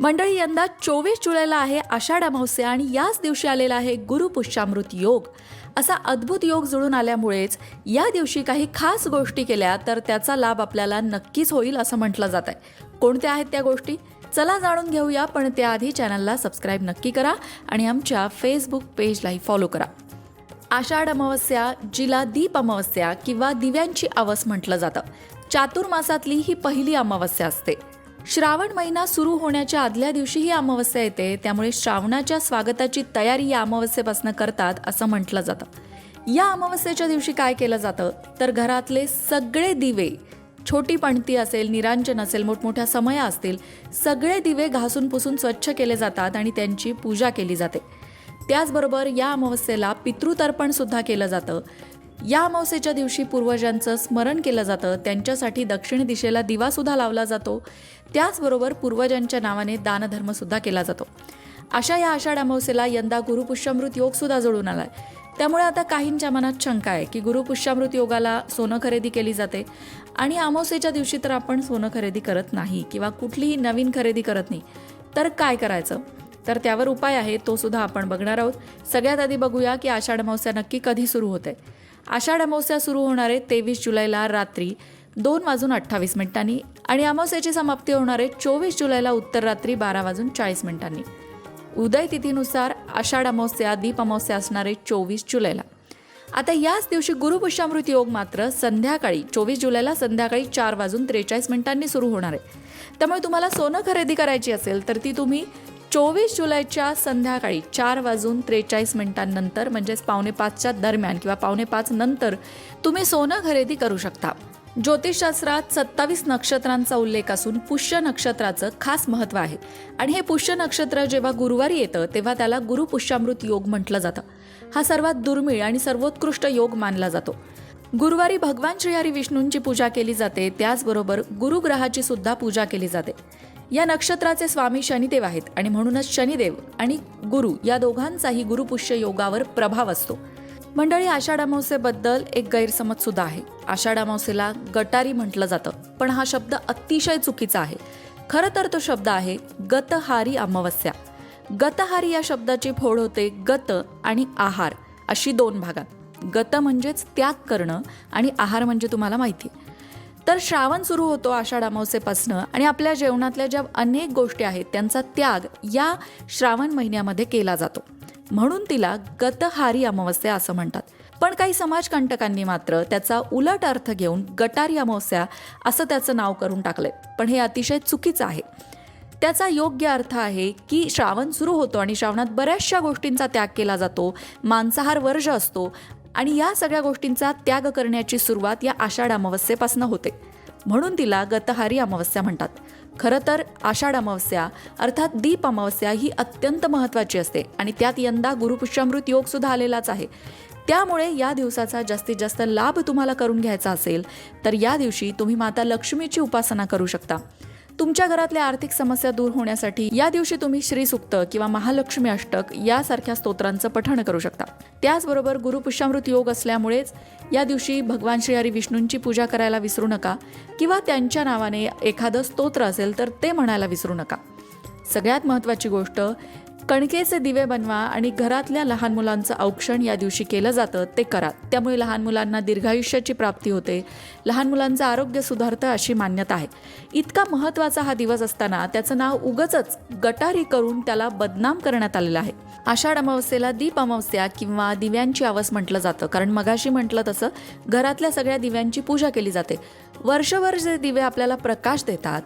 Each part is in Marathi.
मंडळी यंदा चोवीस जुलैला आहे आषाढ अमावस्या आणि याच दिवशी आलेला आहे गुरुपुष्यामृत योग. असा अद्भुत योग जुळून आल्यामुळेच या दिवशी काही खास गोष्टी केल्या तर त्याचा लाभ आपल्याला नक्कीच होईल असं म्हटलं जात आहे. कोणत्या आहेत त्या गोष्टी? चला जाणून घेऊया पण त्याआधी चॅनलला सबस्क्राईब नक्की करा आणि आमच्या फेसबुक पेजलाही फॉलो करा. आषाढ अमावस्या जिला दीप अमावस्या किंवा दिव्यांची आवस म्हटलं जातं. चातुर्मासातली ही पहिली अमावस्या असते. श्रावण महिना सुरू होण्याच्या आदल्या दिवशी ही अमावस्या येते. त्यामुळे श्रावणाच्या स्वागताची तयारी या अमावस्येपासून करतात असं म्हटलं जातं. या अमावस्येच्या दिवशी काय केलं जातं? तर घरातले सगळे दिवे छोटी पणती असेल निरांजन असेल मोठमोठ्या समया असतील सगळे दिवे घासून पुसून स्वच्छ केले जातात आणि त्यांची पूजा केली जाते. त्याचबरोबर या अमावस्येला पितृतर्पण सुद्धा केलं जातं. या अमावस्येच्या दिवशी पूर्वजांचं स्मरण केलं जातं त्यांच्यासाठी दक्षिण दिशेला दिवासुद्धा लावला जातो. त्याचबरोबर पूर्वजांच्या नावाने दानधर्मसुद्धा केला जातो. अशा या आषाढ अमावस्येला यंदा गुरुपुष्यामृत योग सुद्धा जोडून आलाय. त्यामुळे आता काहींच्या मनात शंका आहे की गुरुपुष्यामृत योगाला सोनं खरेदी केली जाते. आणि अमावस्येच्या दिवशी तर आपण सोनं खरेदी करत नाही किंवा कुठलीही नवीन खरेदी करत नाही. तर काय करायचं? तर त्यावर उपाय आहे तो सुद्धा आपण बघणार आहोत. सगळ्यात आधी बघूया की आषाढ अमावस्या नक्की कधी सुरू होते. आषाढ अमावस्या सुरू होणारे तेवीस जुलैला रात्री दोन वाजून अठ्ठावीस मिनिटांनी आणि अमावस्याची समाप्ती होणारे चोवीस जुलैला उत्तर रात्री बारा वाजून चाळीस मिनिटांनी. उदय तिथीनुसार आषाढ अमावस्या दीप अमावस्या असणारे चोवीस जुलैला. आता याच दिवशी गुरुपुष्यामृत योग मात्र संध्याकाळी चोवीस जुलैला संध्याकाळी चार वाजून त्रेचाळीस मिनिटांनी सुरू होणार आहे. त्यामुळे तुम्हाला सोनं खरेदी करायची असेल तर ती तुम्ही चोवीस जुलैच्या संध्याकाळी चार वाजून त्रेचाळीस मिनिटांनंतर म्हणजेच पावणे पाचच्या दरम्यान किंवा पावणे पाच नंतर तुम्ही सोनं खरेदी करू शकता. ज्योतिषशास्त्रात सत्तावीस नक्षत्रांचा उल्लेख असून पुष्य नक्षत्राचं खास महत्त्व आहे. आणि हे पुष्य नक्षत्र जेव्हा गुरुवारी येतं तेव्हा त्याला गुरुपुष्यामृत योग म्हटलं जातं. हा सर्वात दुर्मिळ आणि सर्वोत्कृष्ट योग मानला जातो. गुरुवारी भगवान श्रीहरी विष्णूंची पूजा केली जाते त्याचबरोबर गुरुग्रहाची सुद्धा पूजा केली जाते. या नक्षत्राचे स्वामी शनिदेव आहेत आणि म्हणूनच शनिदेव आणि गुरु या दोघांचाही गुरुपुष्य योगावर प्रभाव असतो. मंडळी आषाढ अमावस्येबद्दल एक गैरसमज सुद्धा आहे. आषाढ अमावस्येला गटारी म्हटलं जातं पण हा शब्द अतिशय चुकीचा आहे. खरं तर तो शब्द आहे गतहारी अमावस्या. गतहारी या शब्दाची फोड होते गत आणि आहार अशी दोन भागात. गत म्हणजेच त्याग करणं आणि आहार म्हणजे तुम्हाला माहिती आहे. तर श्रावण सुरू होतो आषाढ अमावस्येपासनं आणि आपल्या जेवणातल्या ज्या अनेक गोष्टी आहेत त्यांचा त्याग या श्रावण महिन्यामध्ये केला जातो. म्हणून तिला गतहारी अमावस्या असं म्हणतात. पण काही समाजकंटकांनी मात्र त्याचा उलट अर्थ घेऊन गटारी अमावस्या असं त्याचं नाव करून टाकलंय. पण हे अतिशय चुकीचं आहे. त्याचा योग्य अर्थ आहे की श्रावण सुरू होतो आणि श्रावणात बऱ्याचशा गोष्टींचा त्याग केला जातो. मांसाहार वर्ज असतो. आणि या सगळ्या गोष्टींचा त्याग करण्याची सुरुवात या आषाढ अमावस्येपासून होते. म्हणून तिला गतहारी अमावस्या म्हणतात. खरं तर आषाढ अमावस्या अर्थात दीप अमावस्या ही अत्यंत महत्त्वाची असते आणि त्यात यंदा गुरुपुष्यामृत योग सुद्धा आलेलाच आहे. त्यामुळे या दिवसाचा जास्तीत जास्त लाभ तुम्हाला करून घ्यायचा असेल तर या दिवशी तुम्ही माता लक्ष्मीची उपासना करू शकता. तुमच्या घरातल्या आर्थिक समस्या दूर होण्यासाठी या दिवशी तुम्ही श्रीसुक्त किंवा महालक्ष्मी अष्टक यासारख्या स्तोत्रांचं पठण करू शकता. त्याचबरोबर गुरुपुष्यामृत योग असल्यामुळेच या दिवशी भगवान श्री हरी विष्णूंची पूजा करायला विसरू नका किंवा त्यांच्या नावाने एखादं स्तोत्र असेल तर ते म्हणायला विसरू नका. सगळ्यात महत्त्वाची गोष्ट कणकेचे दिवे बनवा आणि घरातल्या लहान मुलांचं औक्षण या दिवशी केलं जातं ते करा. त्यामुळे लहान मुलांना दीर्घायुष्याची प्राप्ती होते. लहान मुलांचं आरोग्य सुधारतं अशी मान्यता आहे. इतका महत्त्वाचा हा दिवस असताना त्याचं नाव उगच गटारी करून त्याला बदनाम करण्यात आलेलं आहे. आषाढ अमावस्येला दीप अमावस्या किंवा दिव्यांची आवस म्हटलं जातं. कारण मगाशी म्हटलं तसं घरातल्या सगळ्या दिव्यांची पूजा केली जाते. वर्षभर जे दिवे आपल्याला प्रकाश देतात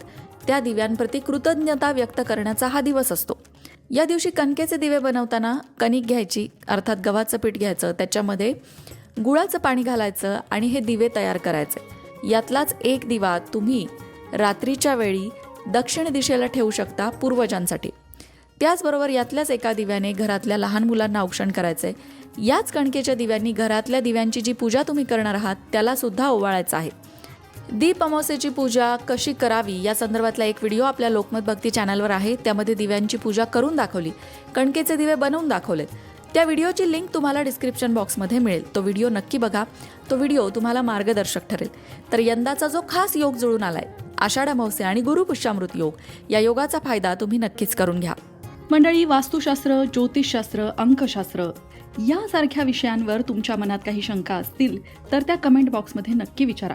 त्या दिव्यांप्रती कृतज्ञता व्यक्त करण्याचा हा दिवस असतो. या दिवशी कणकेचे दिवे बनवताना कणिक घ्यायची अर्थात गव्हाचं पीठ घ्यायचं त्याच्यामध्ये गुळाचं पाणी घालायचं आणि हे दिवे तयार करायचे. यातलाच एक दिवा तुम्ही रात्रीच्या वेळी दक्षिण दिशेला ठेवू शकता पूर्वजांसाठी. त्याचबरोबर यातल्याच एका दिव्याने घरातल्या लहान मुलांना औक्षण करायचे याच कणकेच्या दिव्यांनी घरातल्या दिव्यांची जी पूजा तुम्ही करणार आहात त्याला सुद्धा ओवाळायचं आहे. दीप अमावस्येची पूजा कशी करावी? या संदर्भातला एक व्हिडिओ आपल्या लोकमत भक्ती चॅनलवर आहे. त्यामध्ये दिव्यांची पूजा करून दाखवली. कणकेचे दिवे बनवून दाखवलेत. त्या व्हिडिओची लिंक तुम्हाला डिस्क्रिप्शन बॉक्समध्ये मिळेल. तो व्हिडिओ नक्की बघा. तो व्हिडिओ तुम्हाला मार्गदर्शक ठरेल. तर यंदाचा जो खास योग जुळून आलाय आषाढ अमावस्या आणि गुरुपुष्यामृत योग या योगाचा फायदा तुम्ही नक्कीच करून घ्या. मंडळी वास्तुशास्त्र ज्योतिषशास्त्र अंकशास्त्र यासारख्या विषयांवर तुमच्या मनात काही शंका असतील तर त्या कमेंट बॉक्समध्ये नक्की विचारा.